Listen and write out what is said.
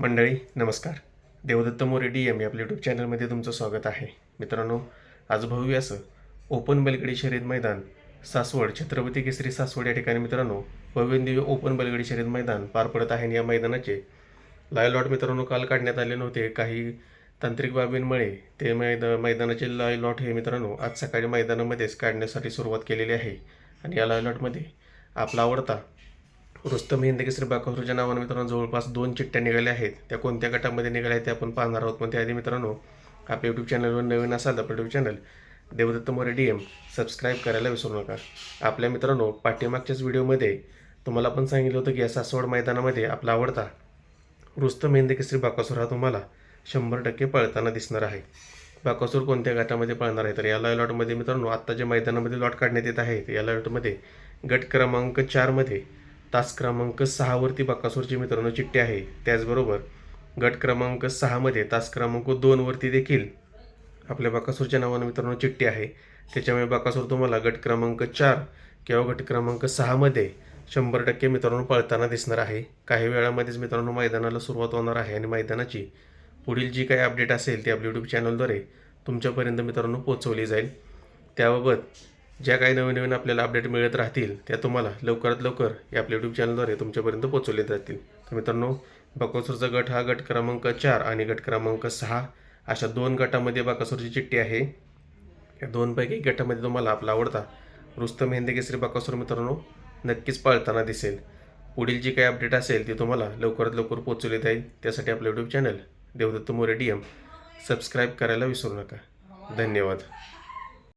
मंडळी नमस्कार. Devdatta More D M आपल्या यूट्यूब चॅनलमध्ये तुमचं स्वागत आहे. मित्रांनो आज भव्य असं ओपन बलगडी शर्यत मैदान सासवड छत्रपती केसरी सासवड या ठिकाणी मित्रांनो भव्य ओपन बलगडी शर्यत मैदान पार पडत आहे आणि या मैदानाचे लाय लॉट मित्रांनो काल काढण्यात आले नव्हते. काही तांत्रिक बाबींमुळे ते मैदा मैदानाचे लाय लॉट हे मित्रांनो आज सकाळी मैदानामध्येच काढण्यासाठी सुरुवात केलेली आहे. आणि या लाय लॉटमध्ये आपला आवडता रुस्तम हिंद केसरी बाकासूरच्या नावानं मित्रांनो जवळपास दोन चिठ्ठ्या निघाल्या आहेत. त्या कोणत्या गटामध्ये निघाल्या आहेत ते आपण पाहणार आहोत. पण त्याआधी मित्रांनो आपल्या यूट्यूब चॅनलवर नवीन असाल तर आपलं YouTube channel Devdatta More D M subscribe करायला विसरू नका. आपल्या मित्रांनो पाठीमागच्याच व्हिडिओमध्ये तुम्हाला पण सांगितलं होतं की या सासवड मैदानामध्ये आपला आवडता रुस्तम हिंद केसरी बाकासूर हा तुम्हाला शंभर टक्के पळताना दिसणार आहे. बाकासूर कोणत्या गटामध्ये पळणार आहे? तर या लॉटमध्ये मित्रांनो आत्ता जे मैदानामध्ये लॉट काढण्यात येत आहे या लॉटमध्ये गट क्रमांक चारमध्ये तास क्रमांक सहावरती बकासूरची मित्रांनो चिठ्ठी आहे. त्याचबरोबर गट क्रमांक सहामध्ये तास क्रमांक दोनवरती देखील आपल्या बकासूरच्या नावानं मित्रांनो चिठ्ठी आहे. त्याच्यामुळे बकासूर तुम्हाला गट क्रमांक चार किंवा गट क्रमांक सहामध्ये शंभर टक्के मित्रांनो पळताना दिसणार आहे. काही वेळामध्येच मित्रांनो मैदानाला सुरुवात होणार आहे आणि मैदानाची पुढील जी काही अपडेट असेल ती आपल्या यूट्यूब चॅनलद्वारे तुमच्यापर्यंत मित्रांनो पोचवली जाईल. त्याबाबत ज्या काही नवीन नवीन आपल्याला अपडेट मिळत राहतील त्या तुम्हाला लवकरात लवकर या आपल्या यूट्यूब चॅनलद्वारे तुमच्यापर्यंत पोचवले जातील. तर मित्रांनो बकासूरचा गट हा गट क्रमांक चार आणि गट क्रमांक सहा अशा दोन गटामध्ये बकासूरची चिठ्ठी आहे. या दोनपैकी गटामध्ये तुम्हाला आपला आवडता रुस्तम हिंद केसरी बकासूर मित्रांनो नक्कीच पाळताना दिसेल. पुढील जी काही अपडेट असेल ती तुम्हाला लवकरात लवकर पोहोचवली जाईल. त्यासाठी आपलं YouTube channel Devdatta More D M subscribe करायला विसरू नका. धन्यवाद.